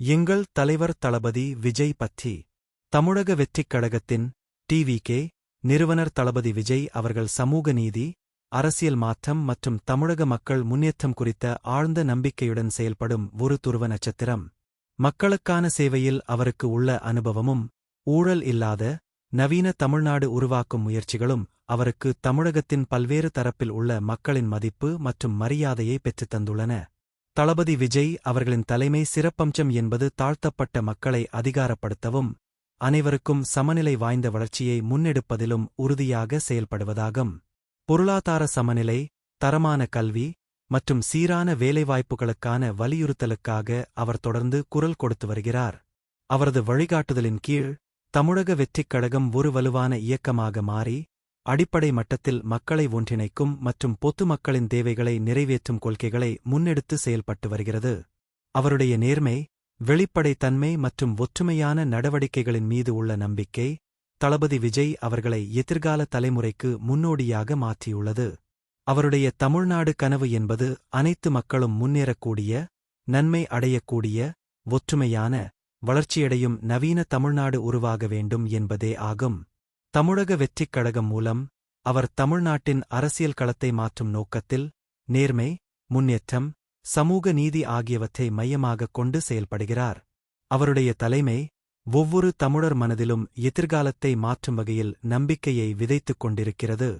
எங்கள் தலைவர் தளபதி விஜய் பற்றி தமிழக வெற்றிக் கழகத்தின் டிவிகே நிறுவனர் தளபதி விஜய் அவர்கள் சமூக நீதி அரசியல் மாற்றம் மற்றும் தமிழக மக்கள் முன்னேற்றம் குறித்த ஆழ்ந்த நம்பிக்கையுடன் செயல்படும் ஒரு துருவ நட்சத்திரம். மக்களுக்கான சேவையில் அவருக்கு உள்ள அனுபவமும் ஊழல் இல்லாத நவீன தமிழ்நாடு உருவாக்கும் முயற்சிகளும் அவருக்கு தமிழகத்தின் பல்வேறு தரப்பில் உள்ள மக்களின் மதிப்பு மற்றும் மரியாதையை பெற்றுத் தந்துள்ளன. தளபதி விஜய் அவர்களின் தலைமை சிறப்பம்சம் என்பது தாழ்த்தப்பட்ட மக்களை அதிகாரப்படுத்தவும் அனைவருக்கும் சமநிலை வாய்ந்த வளர்ச்சியை முன்னெடுப்பதிலும் உறுதியாக செயல்படுவதாகும். பொருளாதார சமநிலை தரமான கல்வி மற்றும் சீரான வேலைவாய்ப்புகளுக்கான வலியுறுத்தலுக்காக அவர் தொடர்ந்து குரல் கொடுத்து வருகிறார். அவரது வழிகாட்டுதலின் கீழ் தமிழக வெற்றிக் கழகம் ஒரு வலுவான இயக்கமாக மாறி அடிப்படை மட்டத்தில் மக்களை ஒன்றிணைக்கும் மற்றும் பொதுமக்களின் தேவைகளை நிறைவேற்றும் கொள்கைகளை முன்னெடுத்து செயல்பட்டு வருகிறது. அவருடைய நேர்மை வெளிப்படைத்தன்மை மற்றும் ஒற்றுமையான நடவடிக்கைகளின் மீது உள்ள நம்பிக்கை தளபதி விஜய் அவர்களை எதிர்கால தலைமுறைக்கு முன்னோடியாக மாற்றியுள்ளது. அவருடைய தமிழ்நாடு கனவு என்பது அனைத்து மக்களும் முன்னேறக்கூடிய நன்மை அடையக்கூடிய ஒற்றுமையான வளர்ச்சியடையும் நவீன தமிழ்நாடு உருவாக வேண்டும் என்பதே ஆகும். தமிழக வெற்றிக் கழகம் மூலம் அவர் தமிழ்நாட்டின் அரசியல் களத்தை மாற்றும் நோக்கத்தில் நேர்மை முன்னேற்றம் சமூக நீதி ஆகியவற்றை மையமாகக் கொண்டு செயல்படுகிறார். அவருடைய தலைமை ஒவ்வொரு தமிழர் மனதிலும் எதிர்காலத்தை மாற்றும் வகையில் நம்பிக்கையை விதைத்துக் கொண்டிருக்கிறது.